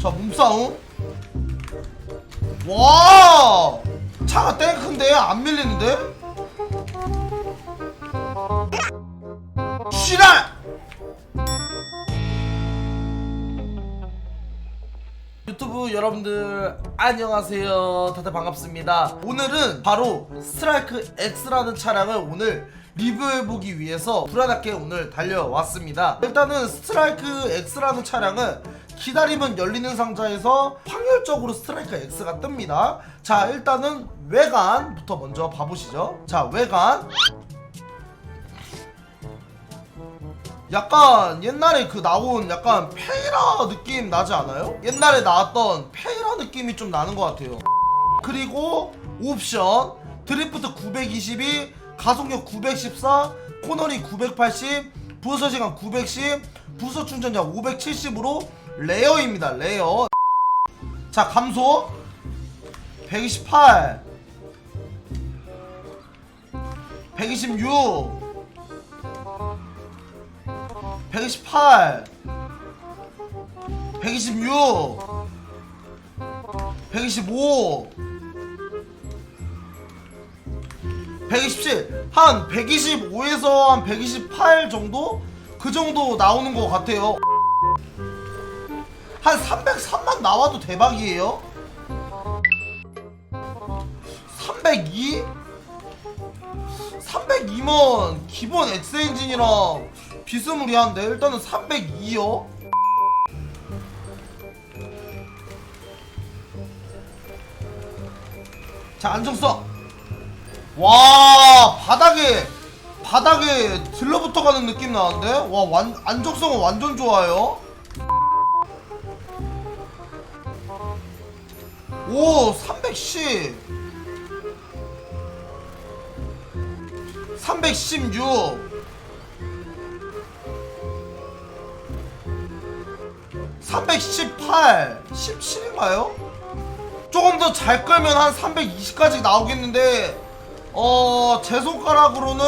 자 몸싸움. 와 차가 땡큰데? 안 밀리는데? 씨랄! 유튜브 여러분들 안녕하세요. 다들 반갑습니다. 오늘은 바로 스트라이크 X라는 차량을 오늘 리뷰해보기 위해서 불안하게 오늘 달려왔습니다. 일단은 스트라이크 X라는 차량은 기다리면 열리는 상자에서 확률적으로 스트라이크 X가 뜹니다 자 일단은 외관부터 먼저 봐보시죠 자 외관 약간 옛날에 그 나온 약간 페이라 느낌 나지 않아요? 옛날에 나왔던 페이라 느낌이 좀 나는 것 같아요. 그리고 옵션 드리프트 922, 가속력 914, 코너링 980, 부서 시간 910, 부서 충전량 570으로 레어입니다. 레어. 자 감소 128, 126. 128 126 125 127 한 125에서 한 128 정도? 그 정도 나오는 것 같아요 한 303만 나와도 대박이에요 302? 302면 기본 X 엔진이랑 비스무리한데 일단은 302요. 자 안정성. 와 바닥에 바닥에 들러붙어 가는 느낌 나는데 와 완, 안정성은 완전 좋아요. 오 310. 316 318 17인가요? 조금 더 잘 끌면 한 320까지 나오겠는데 어 제 손가락으로는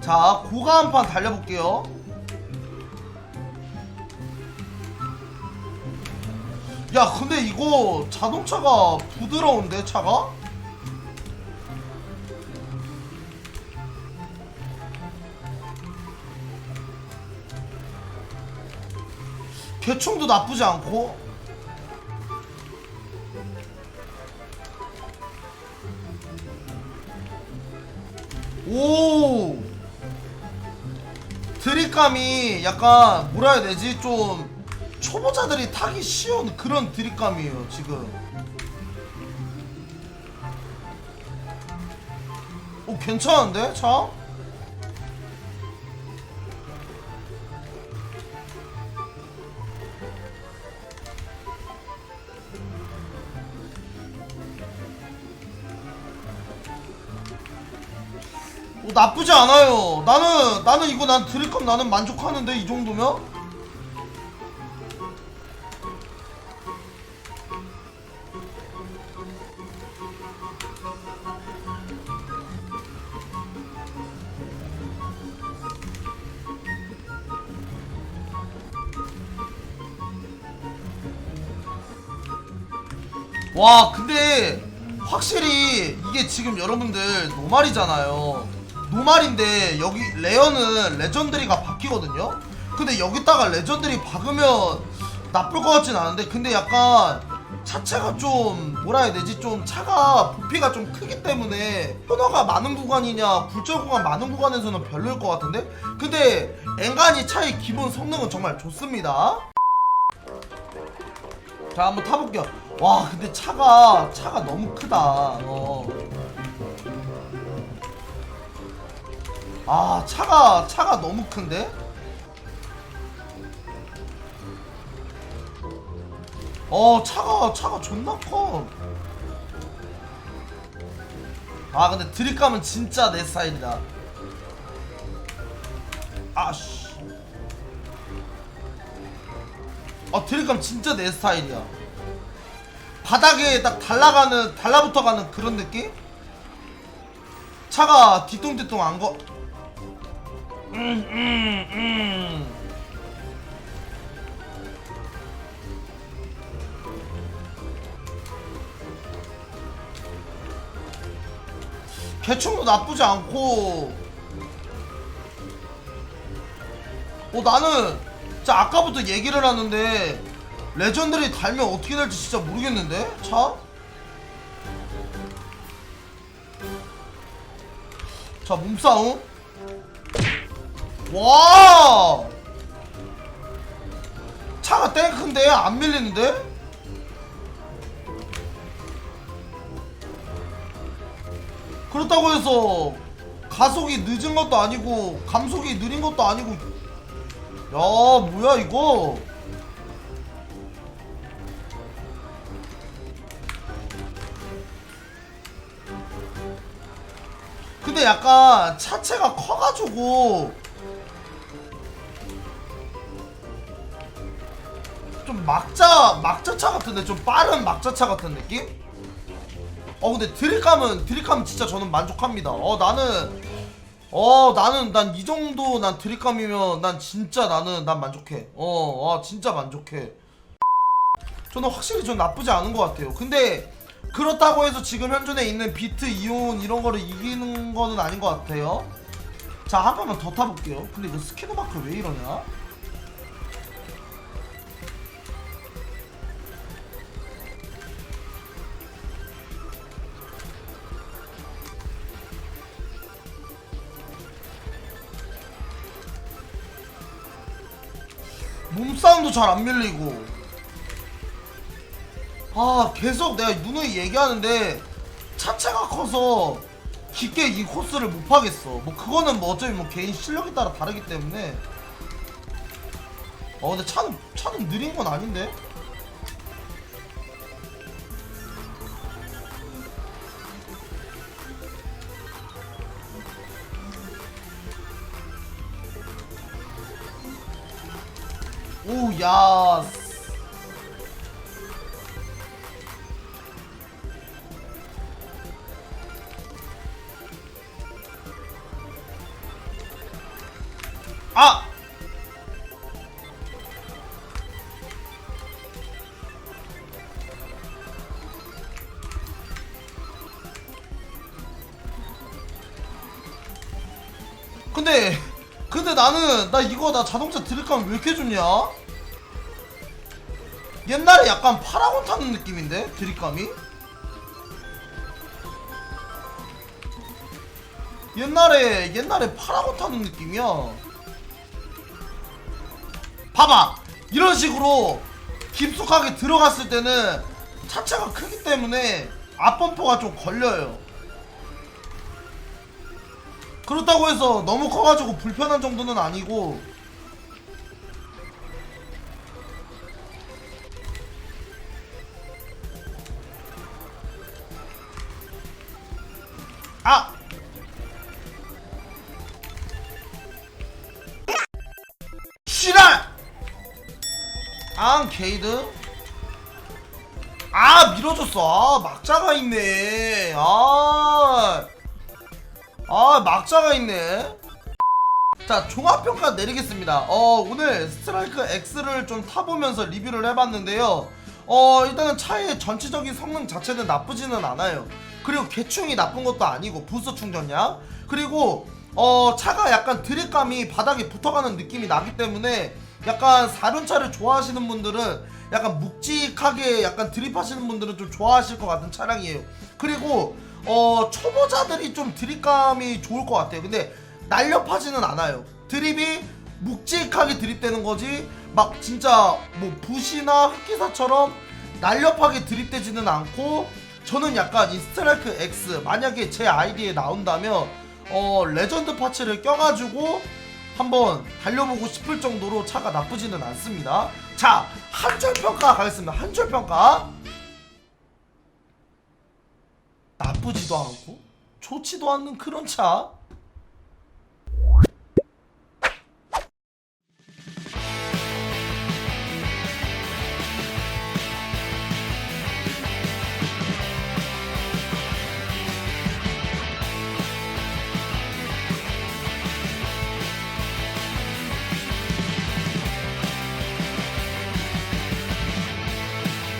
자 고가 한 판 달려볼게요 야 근데 이거 자동차가 부드러운데 차가? 개총도 나쁘지 않고 오! 드립감이 약간 뭐라 해야 되지? 좀 초보자들이 타기 쉬운 그런 드립감이에요 지금. 오 괜찮은데? 차? 나쁘지 않아요. 나는 나는 이거 난 드릴컵 나는 만족하는데 이 정도면? 와 근데 확실히 이게 지금 여러분들 노말이잖아요 노말인데 여기 레어는 레전드리가 바뀌거든요? 근데 여기다가 레전드리 박으면 나쁠 것 같진 않은데 근데 약간 차체가 좀 뭐라 해야 되지? 좀 차가 부피가 좀 크기 때문에 코너가 많은 구간이냐 굴절 구간 많은 구간에서는 별로일 것 같은데? 근데 엔간히 차의 기본 성능은 정말 좋습니다. 자 한번 타볼게요. 와 근데 차가 차가 너무 크다. 어. 아 차가 차가 너무 큰데? 어 차가 차가 존나 커 아 근데 드립감은 진짜 내 스타일이다. 아씨. 아 드립감 진짜 내 스타일이야. 바닥에 딱 달라가는 달라붙어가는 그런 느낌? 차가 뒤뚱뒤뚱 안 거. 음, 음, 음. 대충도 나쁘지 않고 어 나는 진짜 아까부터 얘기를 하는데 레전드를 달면 어떻게 될지 진짜 모르겠는데 차? 자 몸싸움 와 차가 땡큰데? 안 밀리는데? 그렇다고 해서 가속이 늦은 것도 아니고 감속이 느린 것도 아니고. 야 뭐야 이거? 근데 약간 차체가 커가지고 좀 막자 막자차 같은데 좀 빠른 막자차 같은 느낌? 어 근데 드립감은 드립감 진짜 저는 만족합니다. 어 나는 어 나는 난 이 정도 난 드립감이면 난 진짜 나는 난 만족해. 어, 아 진짜 만족해. 저는 확실히 좀 나쁘지 않은 것 같아요. 근데 그렇다고 해서 지금 현존에 있는 비트 이온 이런 거를 이기는 거는 아닌 것 같아요. 자 한 번만 더 타볼게요. 근데 이거 스캐너 마크 왜 이러냐? 몸싸움도 잘 안 밀리고. 아 계속 내가 누누이 얘기하는데 차체가 커서 깊게 이 코스를 못 파겠어. 뭐 그거는 뭐 어차피 뭐 개인 실력에 따라 다르기 때문에. 어 근데 차는 차는 느린 건 아닌데 오 야 아! 근데 근데 나는 나 이거 나 자동차 드립감 왜 이렇게 좋냐? 옛날에 약간 파라곤 타는 느낌인데 드립감이? 옛날에 옛날에 파라곤 타는 느낌이야. 봐봐 이런 식으로 깊숙하게 들어갔을 때는 차체가 크기 때문에 앞범퍼가 좀 걸려요. 그렇다고 해서 너무 커가지고 불편한 정도는 아니고. 아! 쉬랄! 앙 게이드. 아 밀어줬어. 아 막자가 있네. 아 아 막자가 있네. 자 종합평가 내리겠습니다. 어 오늘 스트라이크 X를 좀 타보면서 리뷰를 해봤는데요. 어 일단은 차의 전체적인 성능 자체는 나쁘지는 않아요. 그리고 개충이 나쁜 것도 아니고 부스터 충전량. 그리고 어 차가 약간 드립감이 바닥에 붙어가는 느낌이 나기 때문에 약간 사륜차를 좋아하시는 분들은 약간 묵직하게 약간 드립하시는 분들은 좀 좋아하실 것 같은 차량이에요. 그리고 어 초보자들이 좀 드립감이 좋을 것 같아요. 근데 날렵하지는 않아요. 드립이 묵직하게 드립되는 거지 막 진짜 뭐 붓이나 흑기사처럼 날렵하게 드립되지는 않고 저는 약간 이 스트라이크 X 만약에 제 아이디에 나온다면 어 레전드 파츠를 껴가지고 한번 달려보고 싶을 정도로 차가 나쁘지는 않습니다. 자 한 줄 평가 가겠습니다. 한 줄 평가 나쁘지도 않고 좋지도 않는 그런 차